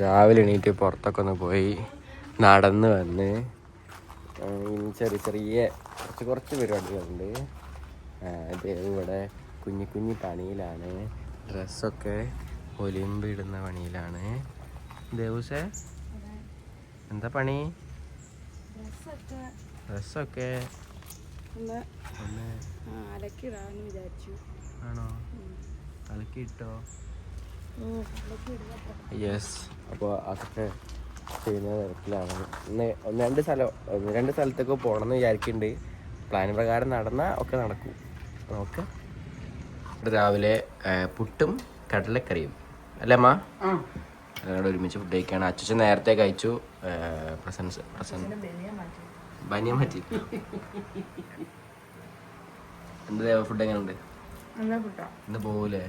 രാവിലെ എണീറ്റ് പുറത്തൊക്കെ ഒന്ന് പോയി നടന്ന് വന്ന് ഇനി ചെറിയ ചെറിയ കുറച്ച് കുറച്ച് പരിപാടികളുണ്ട്. അത് ഇവിടെ കുഞ്ഞു കുഞ്ഞു പണിയിലാണ്. ഡ്രസ്സൊക്കെ ഒലിമ്പിടുന്ന പണിയിലാണ്. ദേവൂസേ എന്താ പണി? ഡ്രസ്സൊക്കെ ആണോ? അലക്കിടുക യെസ് അപ്പോൾ അതൊക്കെ ചെയ്യുന്ന തരത്തിലാണ് ഒന്ന് രണ്ട് സ്ഥലം ഒന്ന് രണ്ട് സ്ഥലത്തൊക്കെ പോകണം എന്ന് വിചാരിക്കുന്നുണ്ട് പ്ലാൻ പ്രകാരം നടന്നാൽ ഒക്കെ നടക്കും. നോക്കാം രാവിലെ പുട്ടും കടലക്കറിയും. അല്ലേ അമ്മ? ഞങ്ങൾ ഒരുമിച്ച് ഫുഡ് കഴിക്കുകയാണ് അച്ഛൻ നേരത്തെ കഴിച്ചു. Presence presence. ബനിയ മാറ്റി. എന്താ ഫുഡ് എങ്ങനെയുണ്ട് നല്ല ഫുഡാ ഇന്ന് പോവൂലേ?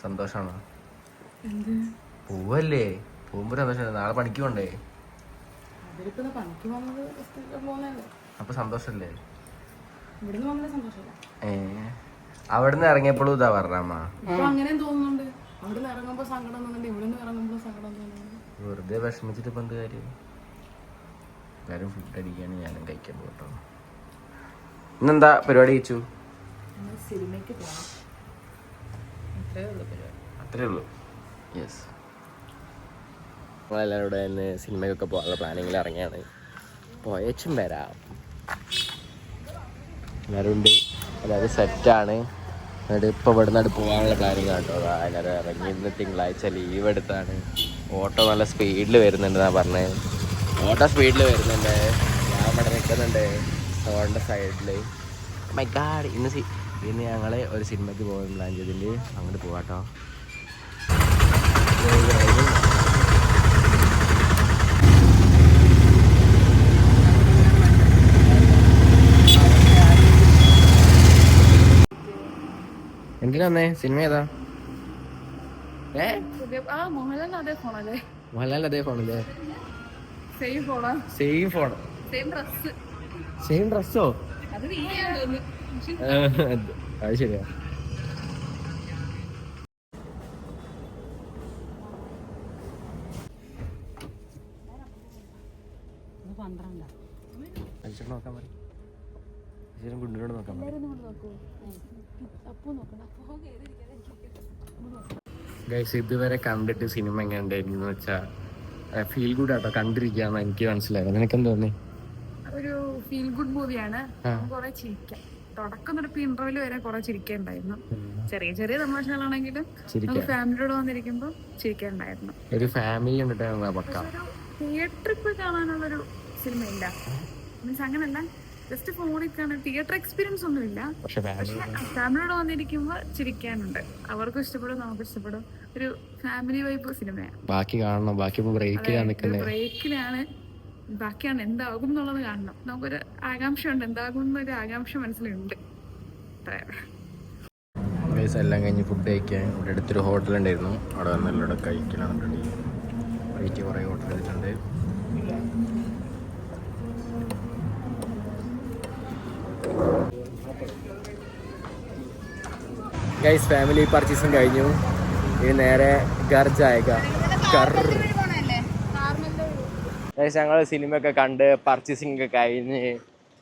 സന്തോഷാണോ? പോവല്ലേ? പോകുമ്പോ സന്തോഷം നാളെ പണിക്ക് പോണ്ടേ? അപ്പൊ സന്തോഷല്ലേ? ഏ. അവിടുന്ന് ഇറങ്ങിയപ്പോഴും ഇതാ പറഞ്ഞമ്മ ഇപ്പൊ അങ്ങനെയും തോന്നുന്നുണ്ട്. അവിടുന്ന് ഇറങ്ങുമ്പോ സങ്കടം തോന്നുന്നുണ്ട്. ഇവിടുന്ന് ഇറങ്ങുമ്പോ സങ്കടം തോന്നുന്നുണ്ട്. വെറുതെ വിഷമിച്ചിട്ട് ഇപ്പൊ എന്ത് കാര്യം? എല്ലാരും ഫുഡ് അടിക്കാണ് ഞാനും കഴിക്കാൻ പോട്ടോ ഇന്നെന്താ പരിപാടി കഴിച്ചു? സിനിമയ്ക്ക് പോകണം അത്രേ ഉള്ളൂ യെസ് നമ്മളെല്ലാവരും കൂടെ ഇന്ന് സിനിമയ്ക്കൊക്കെ പോകാനുള്ള പ്ലാനിങ്ങിൽ ഇറങ്ങിയാണ്. പോയച്ചും വരാം. എല്ലാവരും ഉണ്ട്. എല്ലാവരും സെറ്റാണ് എന്നിട്ട് ഇപ്പോൾ ഇവിടെ നിന്ന് പോകാനുള്ള പ്ലാനിങ് കേട്ടോ എല്ലാവരും ഇറങ്ങി ഇന്ന് തിങ്കളാഴ്ച ലീവ് എടുത്താണ്. ഓട്ടോ നല്ല സ്പീഡിൽ വരുന്നുണ്ട് ഞാൻ പറഞ്ഞത് ഓട്ടോ സ്പീഡിൽ വരുന്നുണ്ട്. ഞാൻ ഇവിടെ നിൽക്കുന്നുണ്ട് റോഡിന്റെ സൈഡിൽ മൈ ഗാഡ് ഇന്ന് സി ഇന്ന് ഞങ്ങൾ ഒരു സിനിമയ്ക്ക് പോകാൻ പ്ലാൻ ചെയ്തിട്ടുണ്ട്. അങ്ങോട്ട് പോകാട്ടോ എന്തിനാന്നേ? സിനിമ ഏതാ? ഏ? മോഹൻലാൽ അതേ ഫോണല്ലേ സെയിം ഫോണോ സെയിം ഡ്രസ്സോ അത് നീ അത് ശരിയാ. നോക്കാൻ പറയും ഗുണ്ടിനോട് ഗൈസ് ഇതുവരെ കണ്ടിട്ട് സിനിമ എങ്ങനെ ഉണ്ടായിരുന്നു വെച്ചാൽ ഫീൽ ഗുഡ് ആട്ടോ. കണ്ടിരിക്കാന്ന് എനിക്ക് മനസ്സിലായത്. നിനക്ക് എന്താ തോന്നി ഒരു ഫീൽ ഗുഡ് മൂവിയാണ് കുറെ ചിരിക്കാം. തുടക്കം തൊട്ട് ഇന്റർവ്യൂൽ വരെ കുറെ ചിരിക്കണ്ടായിരുന്നു. ചെറിയ ചെറിയ തമാശകളാണെങ്കിലും. നമുക്ക് ഫാമിലിയോട് വന്നിരിക്കുമ്പോ ചിരിക്കണ്ടായിരുന്നു. ഒരു ഫാമിലി തിയേറ്ററിൽ പോയി കാണാനുള്ളൊരു സിനിമ ഇല്ല. മീൻസ് അങ്ങനല്ല. ജസ്റ്റ് ഫോണിൽ കാണാൻ തിയേറ്റർ എക്സ്പീരിയൻസ് ഒന്നും ഇല്ല പക്ഷെ ഫാമിലി ഫാമിലിയോട് വന്നിരിക്കുമ്പോൾ ചിരിക്കാനുണ്ട്. അവർക്കും ഇഷ്ടപ്പെടും നമുക്ക് ഇഷ്ടപ്പെടും. ഒരു ഫാമിലി വൈബ് സിനിമയാണ് ബാക്കി കാണണം. ബാക്കി ബ്രേക്കിലാണ് ബ്രേക്കിലാണ് ബാക്കിയാണ് എന്താകും എന്നുള്ളത് കാണണം. നമുക്കൊരു ആകാംക്ഷ ഉണ്ട്. എന്താകും എന്നൊരു ആകാംക്ഷ മനസ്സിലുണ്ട്. എല്ലാം കഴിഞ്ഞ് ഫുഡ് കഴിക്കാൻ ഇവിടെ അടുത്തൊരു ഹോട്ടൽ ഉണ്ടായിരുന്നു. അവിടെ വന്ന് എല്ലാം കഴിക്കണം വഴിക്ക് കുറേ ഹോട്ടൽ എടുത്തിട്ടുണ്ട്. ഗൈസ് ഫാമിലി പർച്ചേസും കഴിഞ്ഞു. ഇനി നേരെ ഗർജായക ഗർ ഗൈസ് ഞങ്ങൾ സിനിമയൊക്കെ കണ്ട് പർച്ചേസിംഗ് ഒക്കെ കഴിഞ്ഞ്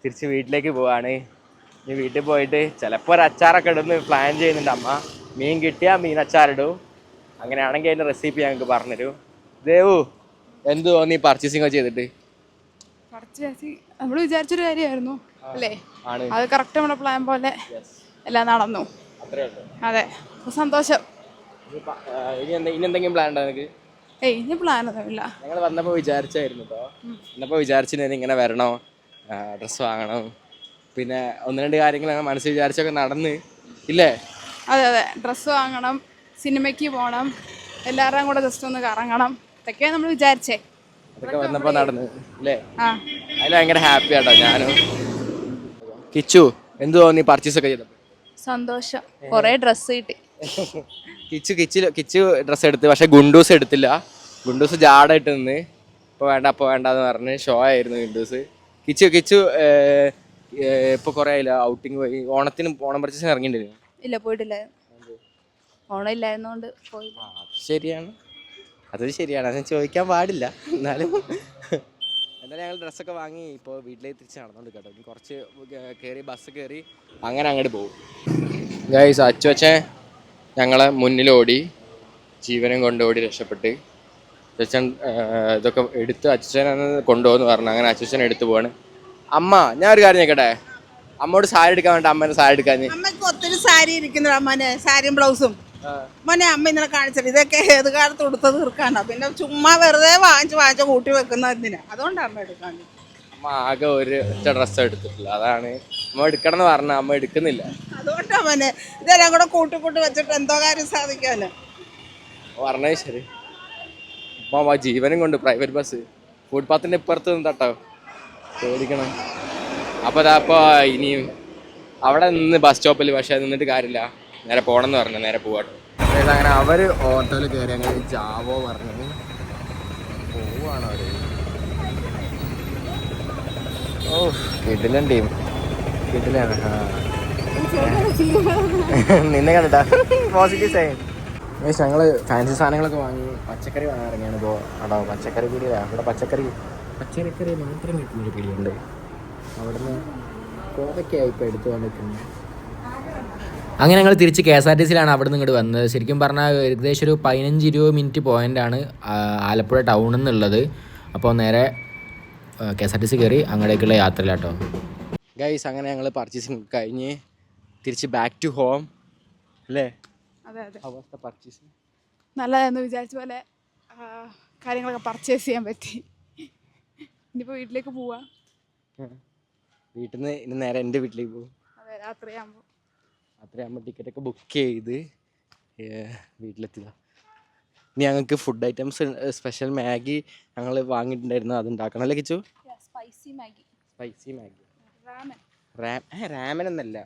തിരിച്ച് വീട്ടിലേക്ക് പോവാണ്. ഇനി വീട്ടിൽ പോയിട്ട് ചിലപ്പോൾ ഒരു അച്ചാറൊക്കെ ഇടുന്ന് പ്ലാൻ ചെയ്യുന്നുണ്ട് അമ്മ. മീൻ കിട്ടിയാൽ മീൻ അച്ചാറിടും. അങ്ങനെയാണെങ്കിൽ അതിന്റെ റെസിപ്പി ഞങ്ങൾക്ക് പറഞ്ഞുതരൂ. ദേവു എന്ത് തോന്നി പർച്ചേസിംഗ് ഒക്കെ ചെയ്തിട്ട്? നമ്മൾ വിചാരിച്ചൊരു കാര്യമായിരുന്നു അല്ലേ? അത് കറക്റ്റ് നമ്മുടെ പ്ലാൻ പോലെ എല്ലാം നടന്നു. അതെ സന്തോഷം. ഇനി എന്തെങ്കിലും പ്ലാൻ ഉണ്ടോ നിനക്ക്? ഏയ് ഇനി ഞങ്ങൾ വന്നപ്പോൾ വിചാരിച്ചായിരുന്നു കേട്ടോ വന്നപ്പോൾ വിചാരിച്ചിരുന്നു ഇങ്ങനെ വരണോ ഡ്രസ്സ് വാങ്ങണം. പിന്നെ ഒന്ന് രണ്ട് കാര്യങ്ങൾ ഞങ്ങൾ മനസ്സിൽ വിചാരിച്ചൊക്കെ നടന്ന്. ഇല്ലേ? അതെ അതെ. ഡ്രസ്സ് വാങ്ങണം സിനിമയ്ക്ക് പോകണം എല്ലാവരുടെയും കൂടെ ജസ്റ്റ് ഒന്ന് കറങ്ങണം. ഇതൊക്കെയാണ് നമ്മൾ വിചാരിച്ചേ. അതൊക്കെ വന്നപ്പോൾ നടന്ന് ഇല്ലേ? ആ. അതിൽ ഭയങ്കര ഹാപ്പി ആട്ടോ ഞാനും. കിച്ചു എന്ത് തോന്നി പർച്ചേസ് ഒക്കെ ചെയ്തപ്പോൾ സന്തോഷം. കുറേ ഡ്രസ്സ് കിട്ടി. കിച്ചു കിച്ചു കിച്ചു ഡ്രസ്സ് എടുത്ത് പക്ഷെ ഗുണ്ടൂസ് എടുത്തില്ല. ഗുണ്ടൂസ് ജാട ഇട്ട് നിന്ന്. ഇപ്പോൾ വേണ്ട അപ്പോൾ വേണ്ട എന്ന് പറഞ്ഞ് ഷോ ആയിരുന്നു ഗുണ്ടൂസ്. കിച്ചു കിച്ചു ഇപ്പോൾ കൊറേ ആയില്ല? ഔട്ടിങ് പോയി. ഓണത്തിന് ഓണം പർച്ചേസിന് ഇറങ്ങിയിട്ടുണ്ടായിരുന്നു ഇല്ല പോയിട്ടില്ലായിരുന്നു ഓണം ഇല്ലായിരുന്നോണ്ട് പോയില്ല. ശരിയാണ്. അത് ശരിയാണ്. അത് ചോദിക്കാൻ പാടില്ല. എന്നാലും എന്നാലും ഞങ്ങൾ ഡ്രസ്സൊക്കെ വാങ്ങി ഇപ്പോൾ വീട്ടിലേക്ക് തിരിച്ച് നടന്നുകൊണ്ട് കേട്ടോ. ഇനി കുറച്ച് കയറി ബസ് കയറി അങ്ങനെ അങ്ങോട്ട് പോകും. ഗൈസ് അച്ചുവച്ചൻ ഞങ്ങളെ മുന്നിലോടി ജീവനും കൊണ്ടോടി രക്ഷപ്പെട്ട്. അച്ഛൻ ഇതൊക്കെ എടുത്ത് അച്ഛനെ കൊണ്ടുപോകുന്നു പറഞ്ഞു. അങ്ങനെ അച്ഛൻ എടുത്തു പോവാണ്. അമ്മ ഞാൻ ഒരു കാര്യം ചോദിക്കട്ടെ? അമ്മോട് സാരി എടുക്കാൻ വേണ്ടി അമ്മേനെ സാരി എടുക്കാൻ ഒത്തിരി സാരി ഇരിക്കുന്നു അമ്മനെ സാരിയും ബ്ലൗസും. മോനെ അമ്മ ഇന്നലെ കാണിച്ചത് ഇതൊക്കെ ഏത് കാലത്ത് കൊടുത്തത് തീർക്കാനോ? പിന്നെ ചുമ്മാ വെറുതെ വാങ്ങിച്ച് വാങ്ങിച്ച് കൂട്ടി വെക്കുന്ന എന്തിനാ? അതുകൊണ്ട് അമ്മ എടുക്കാൻ. അമ്മ ആകെ ഒരു ഡ്രസ്സ് എടുത്തിട്ടില്ല അതാണ്. അമ്മ എടുക്കണം എന്ന് പറഞ്ഞ അമ്മ എടുക്കുന്നില്ല. മോനെ ഇതെല്ലാം കൂടെ കൂട്ടി കൂട്ടി വെച്ചിട്ട് എന്തോ കാര്യം സാധിക്കാന് പറഞ്ഞേ ശരി ജീവനും കൊണ്ട് പ്രൈവറ്റ് ബസ് ഫുട്പാത്തിന്റെ ഇപ്പുറത്ത് നിന്ന് തട്ടോ പേടിക്കണം അപ്പോൾ അതാ ഇനി ഇനിയും അവിടെ നിന്ന് ബസ് സ്റ്റോപ്പിൽ പക്ഷേ നിന്നിട്ട് കാര്യമില്ല. നേരെ പോകണം എന്ന് പറഞ്ഞു നേരെ പോവാട്ടോ. അങ്ങനെ അവർ ഓട്ടോയിൽ കയറി അങ്ങനെ ജാവോ പറഞ്ഞു പോവാണ് അവർ ഓ കിടിലൻ ടീം കിടിലാണ് ആ. നിന്നെ കണ്ടിട്ടാ. പോസിറ്റീവ് സൈൻ മീൻസ് ഞങ്ങൾ ഫാൻസി സാധനങ്ങളൊക്കെ വാങ്ങി പച്ചക്കറി വാങ്ങാൻ ഇറങ്ങിയാണ് ഇപ്പോൾ അടാ പച്ചക്കറി പീടിയ അവിടെ പച്ചക്കറി പച്ചക്കറി മാത്രം കിട്ടുന്നൊരു പീടിയുണ്ട് അവിടുന്ന് കോവയ്ക്കായി ഇപ്പോൾ എടുത്തു വന്നിട്ടുണ്ട്. അങ്ങനെ ഞങ്ങൾ തിരിച്ച് കെ എസ് ആർ ടി സിയിലാണ് അവിടെ നിന്ന് ഇങ്ങോട്ട് വന്നത്. ശരിക്കും പറഞ്ഞാൽ ഏകദേശം ഒരു പതിനഞ്ച് ഇരുപത് മിനിറ്റ് പോയിന്റാണ് ആലപ്പുഴ ടൗൺ നിന്നുള്ളത് അപ്പോൾ നേരെ K S R T C കയറി അങ്ങോട്ടേക്കുള്ള യാത്രയിലാട്ടോ. ഗൈസ് അങ്ങനെ ഞങ്ങൾ പർച്ചേസിങ് കഴിഞ്ഞ് തിരിച്ച് ബാക്ക് ടു ഹോം അല്ലേ? അതെ അതെ. അവസ്ഥ പർച്ചേസിങ് നല്ലതെന്ന് വിചാരിച്ച പോലെ ആ, കാര്യങ്ങളൊക്കെ പർച്ചേസ് ചെയ്യാൻ പറ്റി. ഇനിയിപ്പോൾ വീട്ടിലേക്ക് പോവാം. വീട്ടിൽ നിന്ന് ഇനി നേരെ എന്റെ വീട്ടിലേക്ക് പോകും. അതെ രാത്രിയാകുമ്പോൾ അത്രയാകുമ്പോൾ ടിക്കറ്റൊക്കെ ബുക്ക് ചെയ്ത് ഏഹ്, വീട്ടിലെത്തിയതാ. ഇനി ഞങ്ങൾക്ക് ഫുഡ് ഐറ്റംസ് സ്പെഷ്യൽ മാഗി ഞങ്ങൾ വാങ്ങിയിട്ടുണ്ടായിരുന്നു അത് ഉണ്ടാക്കണം. അല്ലേ Kichu? Spicy Maggi. Spicy Maggi. Ramen. Ram ഏ റാമൻ എന്നല്ല.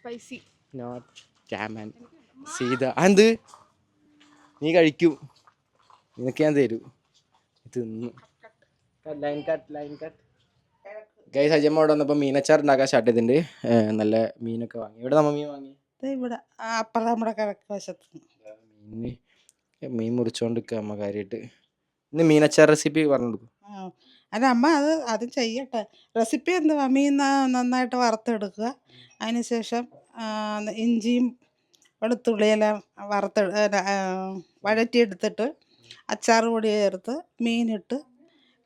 സ്പൈസി നോട്ട് രാമൻ സീത എന്ത് നീ കഴിക്കും. നിനക്ക് ഞാൻ തരൂ. തിന്നു. Line cut line cut guys അജമ്മ ഇവിടെ വന്നപ്പോൾ മീനച്ചാർ ഉണ്ടാക്കാൻ സ്റ്റാർട്ട് ചെയ്തിട്ടുണ്ട്. നല്ല മീനൊക്കെ വാങ്ങി. ഇവിടെ നമ്മ മീൻ വാങ്ങി? ഇവിടെ അപ്പുറം നമ്മുടെ കിഴക്ക് വശത്ത്. മീൻ മീൻ മുറിച്ചോണ്ടിരിക്കുക അമ്മ കാര്യമായിട്ട് ഇന്ന് മീനച്ചാർ റെസിപ്പി പറഞ്ഞു കൊടുക്കും. അല്ല അമ്മ അത് അത് ചെയ്യട്ടെ. റെസിപ്പി എന്തുവാ മീൻ നന്നായിട്ട് വറുത്തെടുക്കുക. അതിനുശേഷം ഇഞ്ചിയും വെളുത്തുള്ളിയെല്ലാം വറുത്ത് വഴറ്റിയെടുത്തിട്ട് അച്ചാർ പൊടി ചേർത്ത് മീനിട്ട്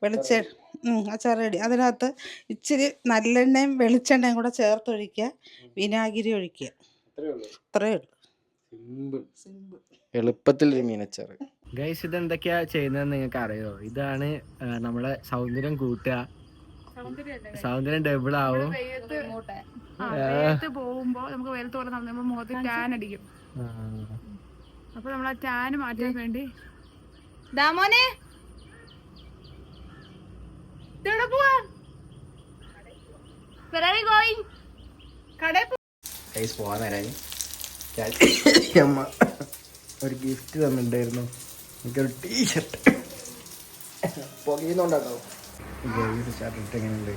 വെളിച്ച അച്ചാറടി അച്ചാർ റെഡി. അതിനകത്ത് ഇച്ചിരി നല്ലെണ്ണയും വെളിച്ചെണ്ണയും കൂടെ ചേർത്തൊഴിക്കുക. വിനാഗിരി ഒഴിക്കുക. അത്രയേ ഉള്ളൂ. സിമ്പിൾ. സിമ്പിൾ. എളുപ്പത്തിലൊരു മീനച്ചാർ ഗൈസ് ഇതെന്തൊക്കെയാ ചെയ്യുന്നതെന്ന് നിങ്ങൾക്ക് അറിയോ? ഇതാണ് നമ്മളെ സൗന്ദര്യം കൂട്ടുക. സൗന്ദര്യം ഡബിൾ ആവും. പോകുമ്പോ നമുക്ക് വെയിലത്ത് പോലെ നമ്മൾ മുഖത്ത് ടാൻ അടിക്കും. അപ്പൊ നമ്മൾ ആ ടാൻ മാറ്റാൻ വേണ്ടി. ദാമോനെ ഇതെവിടെ പോവാ? കടയിൽ ഗൈസ് പോകാൻ നേരമായി അമ്മ ഒരു ഗിഫ്റ്റ് തന്നിട്ടുണ്ടായിരുന്നു. എനിക്കൊരു ടീഷർട്ട്. പുകയുന്നുണ്ടോ ഷർട്ട് ഇട്ട് എങ്ങനെയുണ്ട്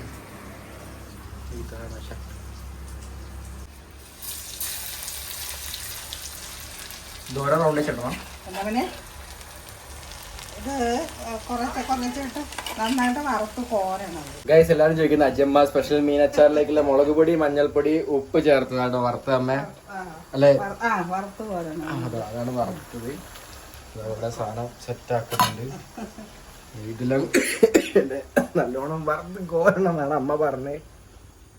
ഇതാണ് ഷർട്ട് ദൂരം റൗണ്ട് വെച്ചിട്ടോ അങ്ങനെ ഇത് കുറച്ച് കുറച്ചിട്ട് നന്നായിട്ട് വറുത്ത് കോരണം ഗൈസ് എല്ലാവരും ചോദിക്കുന്ന അജമ്മ സ്പെഷ്യൽ മീനച്ചാറിലേക്കുള്ള മുളക് പൊടി മഞ്ഞൾപ്പൊടി ഉപ്പ് ചേർത്തതാണ് വറുത്ത അമ്മ. അല്ലേ? ആ വറുത്ത് കോരണം. അതാണ് വറുത്തത്. ഇവിടെ സാധനം സെറ്റ് ആക്കുന്നുണ്ട്. ഇതിലും നല്ലോണം വറുത്ത് കോരണം എന്നാണ് അമ്മ പറഞ്ഞേ.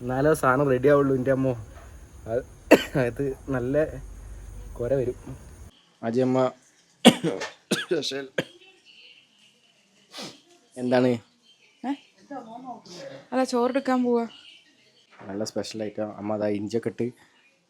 എന്നാലേ സാധനം റെഡി ആവുള്ളൂ എന്റെ അമ്മ. അത് അത് നല്ല കുര വരും. അജിയമ്മ സ്പെഷ്യൽ എന്താണ്? അല്ല ചോറെടുക്കാൻ പോവാ. നല്ല സ്പെഷ്യൽ ഐറ്റം അമ്മ അതാ ഇഞ്ചൊക്കെ ഇട്ട്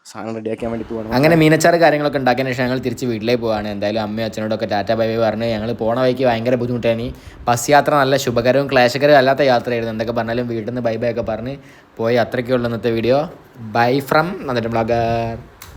സാധനം റെഡിയാക്കാൻ വേണ്ടി പോകണം അങ്ങനെ മീനച്ചാറ് കാര്യങ്ങളൊക്കെ ഉണ്ടാക്കിയതിന് ശേഷം ഞങ്ങൾ തിരിച്ച് വീട്ടിലേക്ക് പോവാണ്. എന്തായാലും അമ്മയും അച്ഛനോടൊക്കെ ടാറ്റ ബൈ ബൈ പറഞ്ഞ് ഞങ്ങൾ പോണ വഴിക്ക് ഭയങ്കര ബുദ്ധിമുട്ടാണ് ബസ് യാത്ര നല്ല ശുഭകരവും ക്ലേശകരവും അല്ലാത്ത യാത്രയായിരുന്നു. എന്തൊക്കെ പറഞ്ഞാലും വീട്ടിൽ നിന്ന് ബൈ ബൈ ഒക്കെ പറഞ്ഞ് പോയി. അത്രയ്ക്കുള്ള ഇന്നത്തെ വീഡിയോ. ബൈ ഫ്രം എന്നിട്ട് ബ്ലോഗർ